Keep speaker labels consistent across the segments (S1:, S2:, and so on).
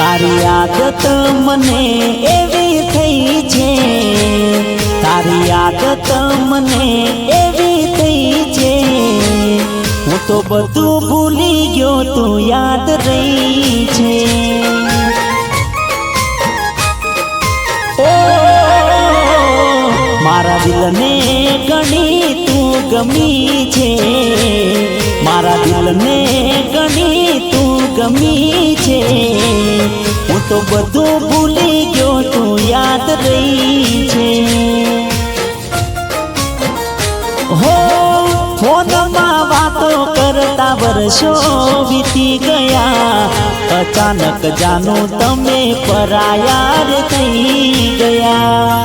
S1: તારી આદત મને એવી થઈ છે. તારી આદત મને એવી થઈ છે. હું તો બધું ભૂલી ગયો, તું યાદ રહી છે. મારા દિલને ઘણી તું ગમી છે. મારા દિલને તો બધું ભૂલી ગયો તું, યાદ રહી છે. હો, ફોનમાં વાતો કરતા વર્ષો વીતી ગયા. અચાનક જાનું તમે પરાયાર થઈ ગયા.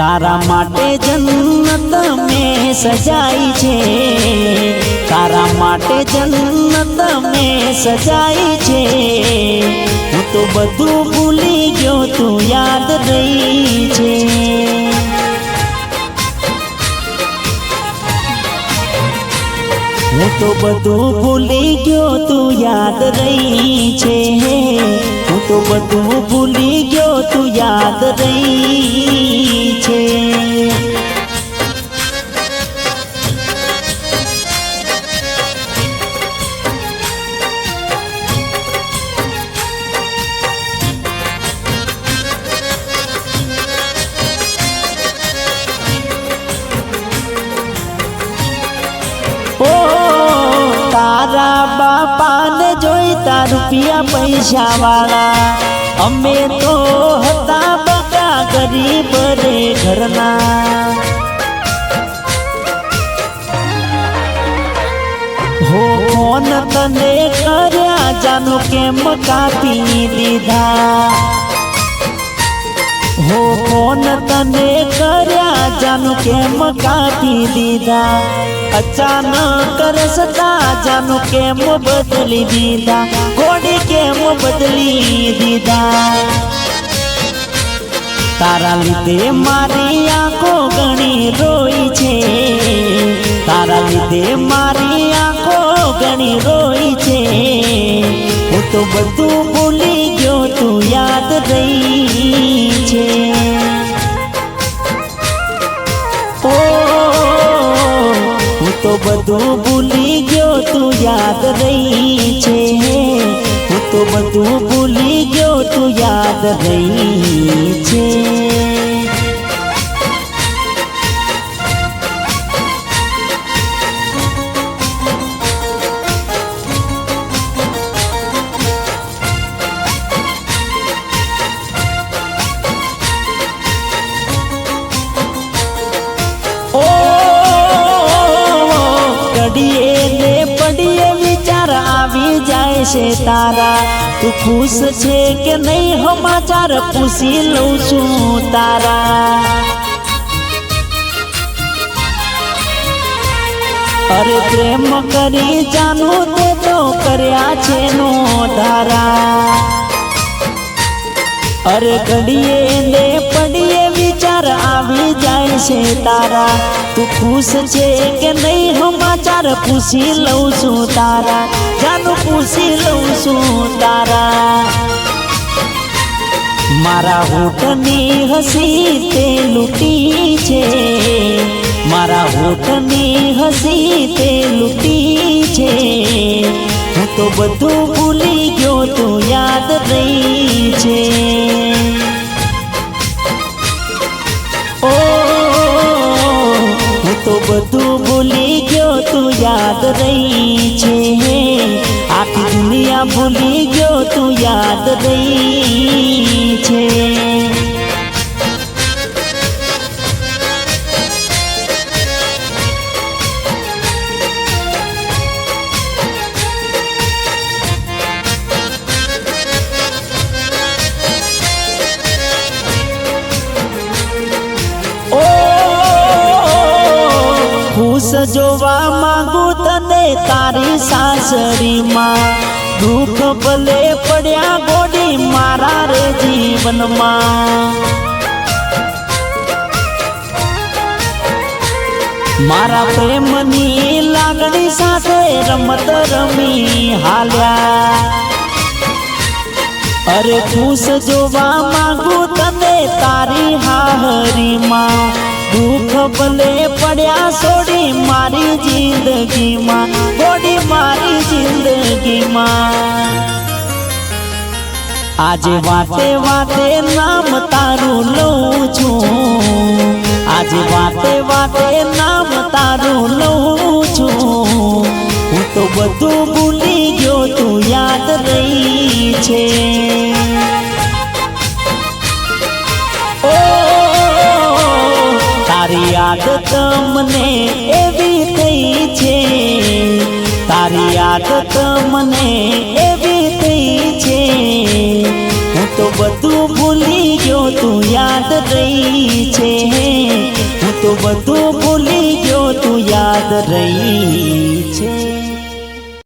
S1: તારા માટે જન્નત મેં સજાઈ છે. તારા માટે જન્નત મેં સજાઈ છે. હું તો બધું ભૂલી ગયો, તું યાદ રહી છે. હું તો બધું ભૂલી ગયો, તું યાદ રહી છે. હું તો બધું ભૂલી તું યાદ રહી છે. તારા બાપાને જોઈતા રૂપિયા પૈસા વાળા અમે તો હતા બધા ગરીબ રે ઘરના. હો ફોન તને કર્યા જાનો કેમ કાપી દીધા? હો ફોન તને કર્યા જાનો કેમ કાપી દીધા? અચાનક રસતા જાનો કેમ બદલી દીધા? ઘોડી કેમ બદલી તારા લીધે મારી આંખો ઘણી રોઈ છે. તારા લીધે મારી આંખો ઘણી રોઈ છે. હું તો બધું ભૂલી ગયો, તું યાદ રહી છે. ઓ, હું તો બધું ભૂલી ગયો, તું યાદ રહી છે. તો બધું ભૂલી ગયો તું યાદ રહી છે ઓ છે તારા? તું ખુશ છે કે નહીં? સમાચાર પૂછી લઉં છું તારા. અરે પ્રેમ કરી જાનું તે તો કર્યા છે નો ધારા. અરે ઘડીએ ને છે તારા? તું ખુશ છે કે નહીં? સમાચાર પૂછી લઉં છું તારા. જાનું પૂછી લઉં છું તારા. મારા હોઠની હસી તે લૂંટી છે. મારા હોઠની હસી તે લૂંટી છે. હું તો બધું ભૂલી ગયો, તું યાદ રહી છે. તો બધું ભૂલી ગયો તું યાદ રહી છે. આખી દુનિયા ભૂલી ગયો તું યાદ રહી છે. ખુશ જોવા માંગુ તને તારી સાસરીમાં દુઃખ ભલે પડ્યા ગોડી મારા રે જીવનમાં મારા પ્રેમની લાગણી સાથે રમત રમી હાલ્યા અરે ખુશ જોવા માંગુ તને તારી હાહરીમાં દુઃખ ભલે પડ્યા છોડી મારી જિંદગીમાં ગોડી મારી જિંદગીમાં. આજે વાતે વાતે નામ તારું લઉં છું. તારી તમને મને એવી થઈ છે. તારી આદત મને